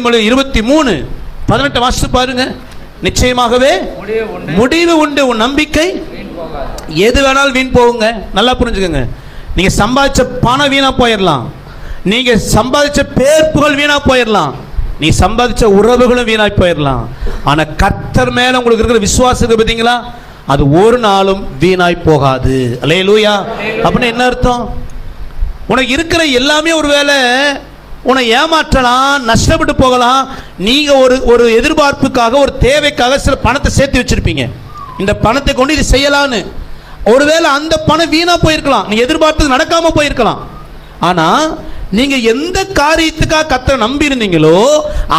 நீதிமொழி இருபத்தி மூணு பதினெட்டு வாசித்து பாருங்க. நிச்சயமாகவே முடிவு உண்டு. உன் நம்பிக்கை. எது வேணாலும் வீண் போகுங்க. நல்லா புரிஞ்சுக்கோங்க. நீங்க சம்பாதிச்ச பணம் வீணா போயிடலாம் நீங்க சம்பாதிச்ச பேர் புகழ் வீணா போயிடலாம் நீ சம்பாதிச்ச உறவுகளும் வீணாய் போயிடலாம் ஆனா கர்த்தர் மேல உங்களுக்கு இருக்கிற விசுவாசம் பார்த்தீங்களா அது ஒரு நாளும் வீணாய் போகாது. அலே லூயா அப்படின்னு என்ன அர்த்தம்? உனக்கு இருக்கிற எல்லாமே ஒருவேளை உன்னை ஏமாற்றலாம் நஷ்டப்பட்டு போகலாம். நீங்கள் ஒரு ஒரு எதிர்பார்ப்புக்காக ஒரு தேவைக்காக சில பணத்தை சேர்த்து வச்சிருப்பீங்க. இந்த பணத்தை கொண்டு இது செய்யலான்னு. ஒருவேளை அந்த பணம் வீணாக போயிருக்கலாம். நீங்கள் எதிர்பார்த்தது நடக்காமல் போயிருக்கலாம். ஆனால் நீங்கள் எந்த காரியத்துக்காக கத்தரை நம்பி இருந்தீங்களோ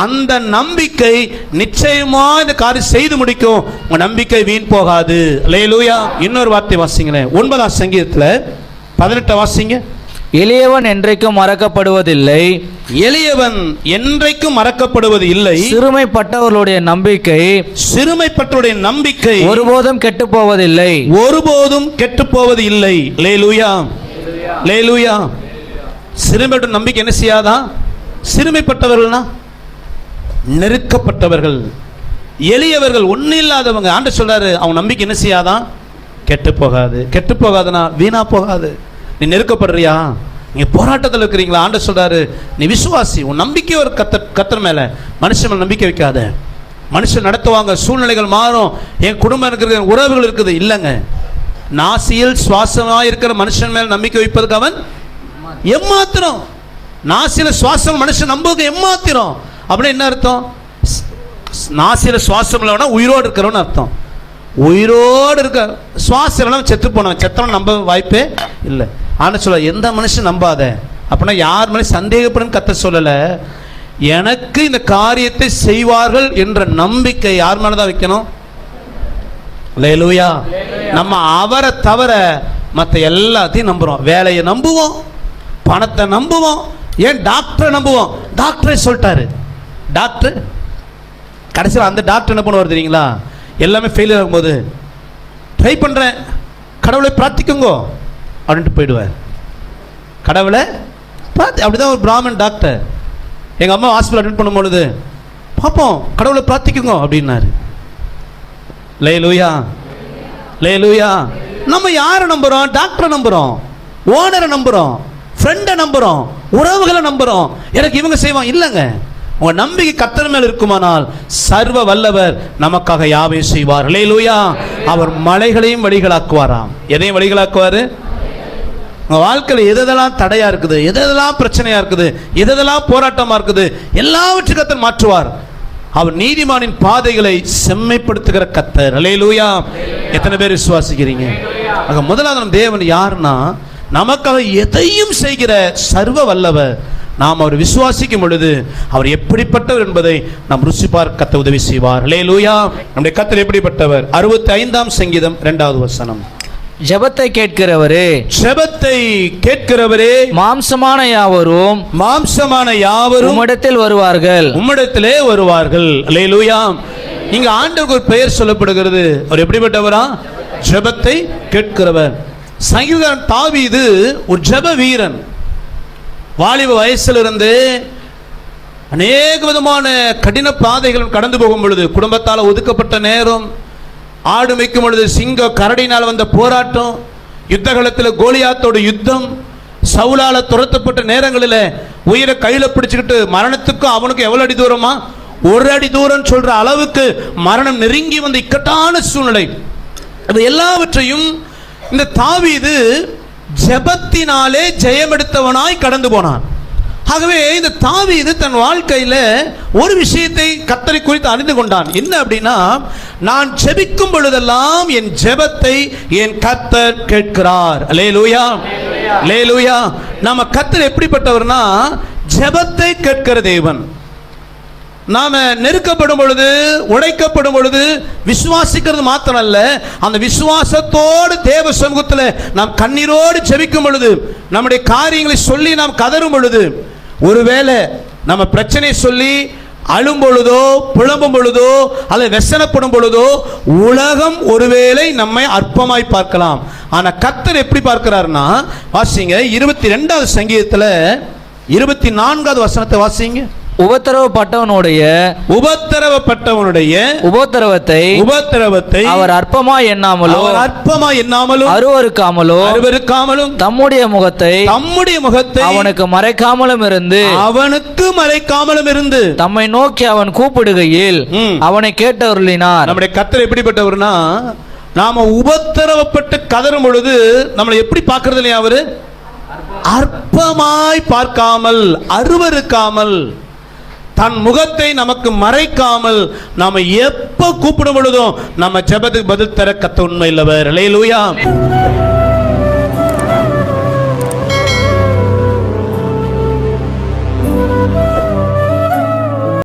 அந்த நம்பிக்கை நிச்சயமா இந்த காரியம் செய்து முடிக்கும். உங்க நம்பிக்கை வீண் போகாது. லேலூயா இன்னொரு வார்த்தை வாசிங்களேன். ஒன்பதாம் சங்கீதத்தில் பதினெட்டை வாசிங்க. எளியவன் என்றைக்கும் மறக்கப்படுவதில்லை. எளியவன் என்றைக்கும் மறக்கப்படுவது இல்லை சிறுமைப்பட்டவர்களுடைய நம்பிக்கை சிறுமைப்பட்டவருடைய நம்பிக்கை ஒருபோதும் கெட்டு போவதில்லை ஒருபோதும் கெட்டு போவது இல்லை லேலூயா லேலூயா சிறுமைப்பட்ட நம்பிக்கை என்ன செய்யாதா? சிறுமைப்பட்டவர்கள்னா நெருக்கப்பட்டவர்கள். எளியவர்கள் ஒன்றும் இல்லாதவங்க. ஆண்டு சொல்றாரு அவன் நம்பிக்கை என்ன செய்யாதான் கெட்டு போகாது கெட்டு போகாதுன்னா வீணா போகாது. நீ நெருக்கப்படுறியா? நீங்க போராட்டத்தில் இருக்கிறீங்களா? ஆண்ட சொல்றாரு நீ விசுவாசி உன் நம்பிக்கை ஒரு கத்த கத்தர் மேல மனுஷன் மேலே நம்பிக்கை வைக்காத. மனுஷன் நடத்துவாங்க சூழ்நிலைகள் மாறும். என் குடும்பம் இருக்கிறது என் உறவுகள் இருக்குது. இல்லைங்க. நாசியில் சுவாசமாக இருக்கிற மனுஷன் மேல் நம்பிக்கை வைப்பதுக்கு அவன் எம்மாத்திரம். நாசியில் சுவாசம் மனுஷன் நம்புவதுக்கு எம்மாத்திரம். அப்படின்னு என்ன அர்த்தம்? நாசியில் சுவாசம் இல்லைன்னா உயிரோடு இருக்கிறவன்னு அர்த்தம். உயிரோடு இருக்க சுவாசம் இல்லைன்னா செத்து போனவன் செத்தவன் நம்ப வாய்ப்பே இல்லை. ஆனால் சொல்ல எந்த மனுஷன் நம்பாத. அப்படின்னா யார் மேலே சந்தேகப்படும் கத்த சொல்லலை. எனக்கு இந்த காரியத்தை செய்வார்கள் என்ற நம்பிக்கை யார் மேலே தான் வைக்கணும்? லேலூயா நம்ம அவரை தவிர மற்ற எல்லாத்தையும் நம்புகிறோம் வேலையை நம்புவோம் பணத்தை நம்புவோம் ஏன் டாக்டரை நம்புவோம்? டாக்டரை சொல்லிட்டாரு. டாக்டர் கடைசியில் அந்த டாக்டர் என்ன பண்ணுவார் தெரியுங்களா? எல்லாமே ஃபெயிலியர் ஆகும்போது. ட்ரை பண்ணுறேன் கடவுளை பிரார்த்திக்குங்கோ. அப்படின்ட்டு போயிடுவார். கடவுளை பிரார்த்தி அப்படிதான் ஒரு பிராமன் டாக்டர் எங்கள் அம்மா ஹாஸ்பிட்டல் அட்மிட் பண்ணும் பொழுது பார்ப்போம் கடவுளை பிரார்த்திக்குங்க அப்படின்னாரு. லே லூயா லே லூயா நம்ம யாரை நம்புகிறோம் டாக்டரை நம்புகிறோம் ஓனரை நம்புகிறோம் ஃப்ரெண்டை நம்புகிறோம் உறவுகளை நம்புகிறோம் எனக்கு இவங்க செய்வான் இல்லைங்க. உங்கள் நம்பிக்கை கத்தர் மேல் இருக்குமானால் சர்வ வல்லவர் நமக்காக யாவையும் செய்வார். லே லூயா அவர் மலைகளையும் வழிகளாக்குவாராம். எதையும் வழிகளாக்குவார்? உங்கள் வாழ்க்கையில் எதெல்லாம் தடையா இருக்குது எதெல்லாம் பிரச்சனையா இருக்குது எதெல்லாம் போராட்டமா இருக்குது எல்லாவற்றையும் கத்தர் மாற்றுவார். அவர் நீதிமானின் பாதைகளை செம்மைப்படுத்துகிற கத்தர் அலேலூயா எத்தனை பேர் விசுவாசிக்கிறீங்க? ஆக முதலாவது நம் தேவன் யாருன்னா நமக்காக எதையும் செய்கிற சர்வ வல்லவர். நாம் அவர் விசுவாசிக்கும் பொழுது அவர் எப்படிப்பட்டவர் என்பதை நாம் ருசி பார்க்கத்த உதவி செய்வார். அலேலூயா நம்முடைய கத்தர் எப்படிப்பட்டவர்? அறுபத்தி ஐந்தாம் சங்கீதம் இரண்டாவது வசனம். ஜெபத்தை கேட்கிறவரே செபத்தை கேட்கிறவரே மாம்சமான யாவரும் மாம்சமான யாவரும் உம்மிடத்தில் வருவார்கள். உம்மிடத்திலே வருவார்கள். அல்லேலூயா இங்க ஆண்டவருக்கு ஒரு பெயர் சொல்லப்படுகிறது. அவர் எப்படிப்பட்டவரா? ஜெபத்தை கேட்கிறவர். சங்கீதன் தாவீது ஒரு ஜெப வீரன். வாலிப வயசுல இருந்து அநேக விதமான கடின பாதைகள் கடந்து போகும் பொழுது குடும்பத்தால் ஒதுக்கப்பட்ட நேரம் ஆடு மேய்க்கும் பொழுது சிங்க கரடினால் வந்த போராட்டம் யுத்த காலத்தில் கோலியாத்தோட யுத்தம் சவுலால துரத்தப்பட்ட நேரங்களில் உயிரை கையில் பிடிச்சுக்கிட்டு மரணத்துக்கும் அவனுக்கும் எவ்வளோ அடி தூரமா? ஒரு அடி தூரம் சொல்ற அளவுக்கு மரணம் நெருங்கி வந்த இக்கட்டான சூழ்நிலை. அது எல்லாவற்றையும் இந்த தாவீது ஜெபத்தினாலே ஜெயமெடுத்தவனாய் கடந்து போனான். ஆகவே இந்த தாவீது தன் வாழ்க்கையில் ஒரு விஷயத்தை கத்தரை குறித்து அறிந்து கொண்டான். என்ன அப்படின்னா நான் ஜெபிக்கும் பொழுதெல்லாம் என் ஜெபத்தை என் கத்தர் கேட்கிறார். லேலூயா லேலூயா நம்ம கத்தர் எப்படிப்பட்டவர்னா ஜெபத்தை கேட்கிற தேவன். நாம நெருக்கப்படும் பொழுது உடைக்கப்படும் பொழுது விசுவாசிக்கிறது மாத்திரம் அல்ல அந்த விசுவாசத்தோடு தேவ சமூகத்தில் நாம் கண்ணீரோடு செபிக்கும் பொழுது நம்முடைய காரியங்களை சொல்லி நாம் கதறும் பொழுது ஒருவேளை நம்ம பிரச்சனை சொல்லி அழும் பொழுதோ புலம்பும் பொழுதோ அல்லது வெசனப்படும் பொழுதோ உலகம் ஒருவேளை நம்மை அற்பமாய் பார்க்கலாம். ஆனா கர்த்தர் எப்படி பார்க்கிறாருன்னா வாசிங்க இருபத்தி ரெண்டாவது சங்கீதத்தில் இருபத்தி நான்காவது வசனத்தை வாசிங்க. உபத்திரவப்பட்டவனுடைய உபத்திரவப்பட்டவனுடைய உபத்திரவத்தை உபத்திரவத்தை அவர் அற்பமா எண்ணாமலோ அற்பமா எண்ணாமலும் அருவருக்காமலோ அருவருக்காமலும் தம்முடைய முகத்தை தம்முடைய முகத்தை அவனுக்கு மறைக்காமலும் இருந்து அவனுக்கு மறைக்காமலும் இருந்து தம்மை நோக்கி அவன் கூப்பிடுகையில். அவனை கேட்டருளினார். நம்முடைய கத்தர் எப்படிப்பட்டவர்னா நாம உபத்திரவப்பட்டு கதறும் பொழுது நம்மளை எப்படி பார்க்கறது இல்லையா அவரு? அற்பமாய் பார்க்காமல் அருவருக்காமல். தன் முகத்தை நமக்கு மறைக்காமல் நாம எப்ப கூப்பிடும் பொழுதும் நம்ம ஜெபத்துக்கு பதில் தர கத்த உண்மை இல்லவர் லேலூயா